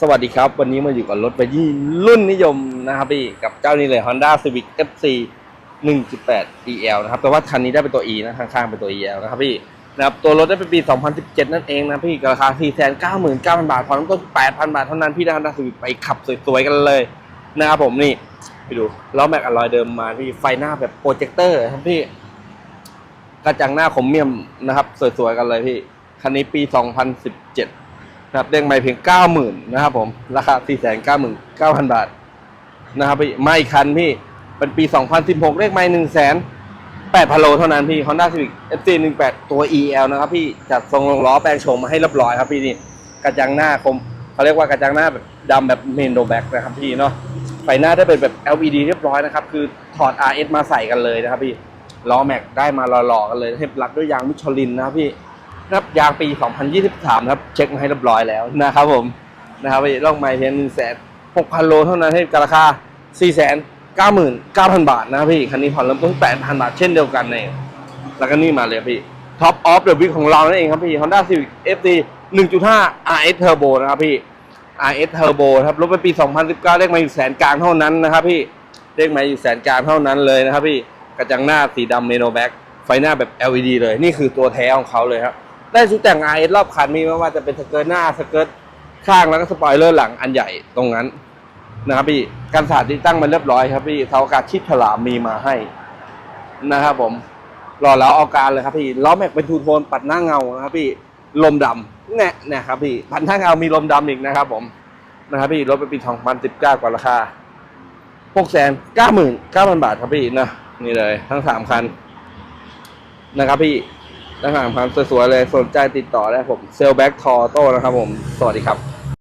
สวัสดีครับ วันนี้มาอยู่กับรถไปยี่รุ่นนิยมนะครับพี่กับเจ้านี้เลย Honda Civic FC 1.8 EL นะครับแต่ว่าคันนี้ได้เป็นตัว E นะข้างๆเป็นตัว EL นะครับพี่นะครับตัวรถได้เป็นปี 2017 นั่นเองนะพี่ราคา 499,000 บาทพอน้ำต้น 8,000 บาทเท่านั้นพี่ได้ Honda Civic ไปขับสวยๆกันเลยนะครับผมนี่ไปดูล้อแม็กอลลอยเดิมมาพี่ไฟหน้าแบบโปรเจคเตอร์ครับพี่กระจังหน้าคมเมียมนะครับสวยๆกันเลยพี่คันนี้ปี 2017 นะครับเด้งไม่เพียง 90,000นะครับผมราคา 499,000 บาทนะครับพี่ไม่คันพี่เป็นปี 2016 เลขไม่1 0 0 0 0 8พันโลเท่านั้นพี่ Honda Civic FC 18ตัว EL นะครับพี่จัดทรงลงล้อแปลงโฉมมาให้เรียบร้อยครับพี่นี่กระจังหน้าคมเขาเรียกว่ากระจังหน้าแบบดำแบบเมนโดแบ็กนะครับพี่เนาะไฟหน้าได้เป็นแบบ LED เรียบร้อยนะครับคือถอด RS มาใส่กันเลยนะครับพี่ล้อแม็กได้มาหล่อๆกันเลยเทปลักด้วยยางมิชลินนะครับพี่ ครับยางปี 2023 ครับ เช็คมาให้เรียบร้อยแล้วนะครับผมนะครับพี่ล่องไมล์เพียง1 6 0 0 0โลเท่านั้นให้กับราคา 499,000 บาทนะครับพี่คันนี้ผ่อนเริ่มต้น 8,000 บาทเช่นเดียวกันเองแล้วก็นี่มาเลยพี่ Top of the Week ของเรานั่นเองครับพี่ Honda Civic FD 1.5 RS Turbo นะครับพี่ RS Turbo ครับรถเป็นปี 2019 เลขมาอยู่แสนกลางเท่านั้นนะครับพี่เลขมาอยู่แสนกลางเท่านั้นเลยนะครับพี่กระจังหน้าสีดำเมโนแบ็กไฟหน้าแบบ LED เลย นี่คือตัวแท้ของเขาเลยครับ ได้ชุดแต่ง RS รอบคันมีไม่ว่าจะเป็นสเกิร์ตหน้าสเกิร์ตข้างแล้วก็สปอยเลอร์หลังอันใหญ่ตรงนั้นนะครับพี่การสาดที่ตั้งมันเรียบร้อยครับพี่เสาอากาศชิดฉลามมีมาให้นะครับผมรอแล้วเอาการเลยครับพี่ล้อแม็กเป็นทูโทนปัดหน้าเงานะครับพี่ลมดำเนี่ยนี่ครับพี่ปัดหน้าเงามีลมดำอีกนะครับผมนะครับพี่รถเป็นปี2019กว่าราคาหกแสนเก้าหมื่นเก้าพันบาทครับพี่นะนี่เลย ทั้งสามคันนะครับพี่ ทั้งสามคันสวยๆเลยสนใจติดต่อได้ผมเซลแบ็กทอโต้นะครับผม สวัสดีครับ